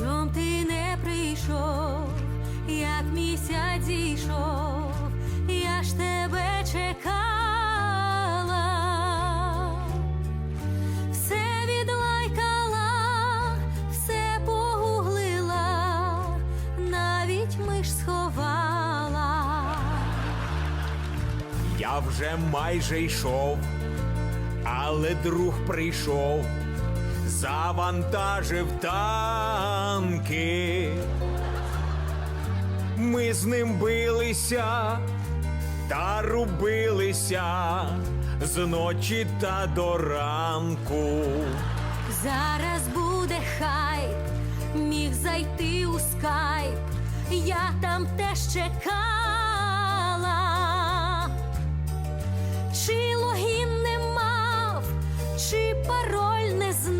Чом ти не прийшов, як місяць зійшов, я ж тебе чекала, все відлайкала, все погуглила, навіть миш сховала. Я вже майже йшов, але друг прийшов, завантажив танки. Ми з ним билися та рубилися з ночі та до ранку. Зараз буде хай міг зайти у скайп, я там теж чекала, чи логін не мав, чи пароль не знав.